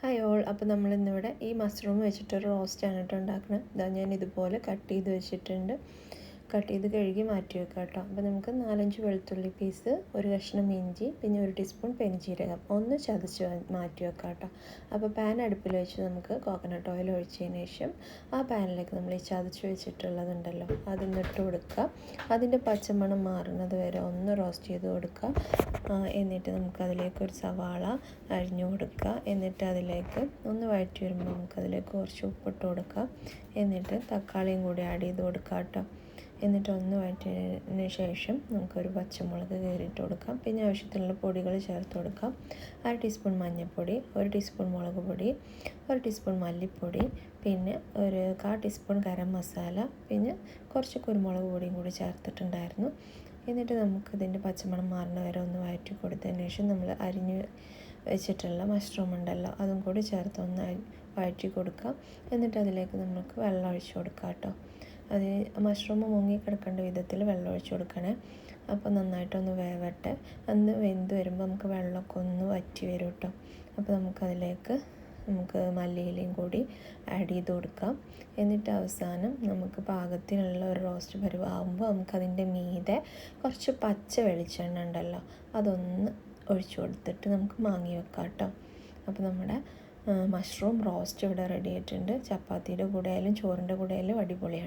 Hi all അപ്പോൾ നമ്മൾ ഇന്നിവിടെ ഈ മഷ്റൂം വെച്ചിട്ടൊരു റോസ്റ്റാണ് കേട്ടോ ഉണ്ടാക്കുന്നത് ഇതാ ഞാൻ ഇതുപോലെ കട്ട് ചെയ്ത് വെച്ചിട്ടുണ്ട്. കട്ട് ചെയ്ത് കഴുകി മാറ്റി വെക്കാം കേട്ടോ. അപ്പോൾ നമുക്ക് നാലഞ്ച് വെളുത്തുള്ളി പീസ് ഒരു കഷ്ണം ഇഞ്ചി പിന്നെ ഒരു ടീസ്പൂൺ പെരിഞ്ചീരകം ഒന്ന് ചതച്ച് മാറ്റി വെക്കാം കേട്ടോ. അപ്പോൾ പാൻ അടുപ്പിൽ വെച്ച് നമുക്ക് കോക്കനട്ട് ഓയിൽ ഒഴിച്ചതിന് ശേഷം ആ പാനിലേക്ക് നമ്മൾ ഈ ചതച്ച് വെച്ചിട്ടുള്ളതുണ്ടല്ലോ അതിന്നിട്ട് കൊടുക്കുക. അതിന്റെ പച്ചമണം മാറുന്നത് വരെ ഒന്ന് റോസ്റ്റ് ചെയ്ത് കൊടുക്കുക. എന്നിട്ട് നമുക്ക് അതിലേക്ക് ഒരു സവാള അരിഞ്ഞു കൊടുക്കുക. എന്നിട്ട് അതിലേക്ക് ഒന്ന് വഴറ്റി വരുമ്പോൾ നമുക്ക് അതിലേക്ക് കുറച്ച് ഉപ്പിട്ട് കൊടുക്കുക. എന്നിട്ട് തക്കാളിയും കൂടി ആഡ് ചെയ്ത് കൊടുക്കുക കേട്ടോ. എന്നിട്ട് ഒന്ന് വഴറ്റിയതിന് ശേഷം നമുക്കൊരു പച്ചമുളക് കയറിയിട്ട് കൊടുക്കാം. പിന്നെ ആവശ്യത്തിനുള്ള പൊടികൾ ചേർത്ത് കൊടുക്കാം. അര ടീസ്പൂൺ മഞ്ഞൾപ്പൊടി ഒരു ടീസ്പൂൺ മുളക് പൊടി ഒരു ടീസ്പൂൺ മല്ലിപ്പൊടി പിന്നെ ഒരു കാ ടീസ്പൂൺ ഗരം മസാല പിന്നെ കുറച്ച് കുരുമുളക് പൊടിയും കൂടി ചേർത്തിട്ടുണ്ടായിരുന്നു. എന്നിട്ട് നമുക്ക് ഇതിന്റെ പച്ചമണം മാറുന്ന വരെ ഒന്ന് വഴറ്റി കൊടുത്തതിന് ശേഷം നമ്മൾ അരിഞ്ഞ് വെച്ചിട്ടുള്ള മഷ്റൂം ഉണ്ടല്ലോ അതും കൂടി ചേർത്ത് ഒന്ന് വഴറ്റി കൊടുക്കാം. എന്നിട്ട് അതിലേക്ക് നമുക്ക് വെള്ളം ഒഴിച്ച് കൊടുക്കാം കേട്ടോ. അത് മഷ്റൂം മുങ്ങി കിടക്കേണ്ട വിധത്തിൽ വെള്ളം ഒഴിച്ച് കൊടുക്കണേ. അപ്പോൾ നന്നായിട്ടൊന്ന് വേവട്ടെ. അന്ന് വെന്ത് വരുമ്പോൾ നമുക്ക് വെള്ളമൊക്കെ ഒന്ന് വറ്റി വരും കേട്ടോ. അപ്പോൾ നമുക്കതിലേക്ക് നമുക്ക് മല്ലിയിലയും കൂടി ആഡ് ചെയ്ത് കൊടുക്കാം. എന്നിട്ട് അവസാനം നമുക്ക് പാകത്തിനുള്ള ഒരു റോസ്റ്റ് പരുവാകുമ്പോൾ നമുക്കതിന്റെ മീതെ കുറച്ച് പച്ച വെളിച്ചെണ്ണ ഉണ്ടല്ലോ അതൊന്ന് ഒഴിച്ചു കൊടുത്തിട്ട് നമുക്ക് മാങ്ങി വെക്കാം കേട്ടോ. അപ്പോൾ നമ്മുടെ മഷ്റൂം റോസ്റ്റ് ഇവിടെ റെഡി ആയിട്ടുണ്ട്. ചപ്പാത്തിയുടെ കൂടെ ആയാലും ചോറിന്റെ കൂടെ ആയാലും അടിപൊളിയാണ്.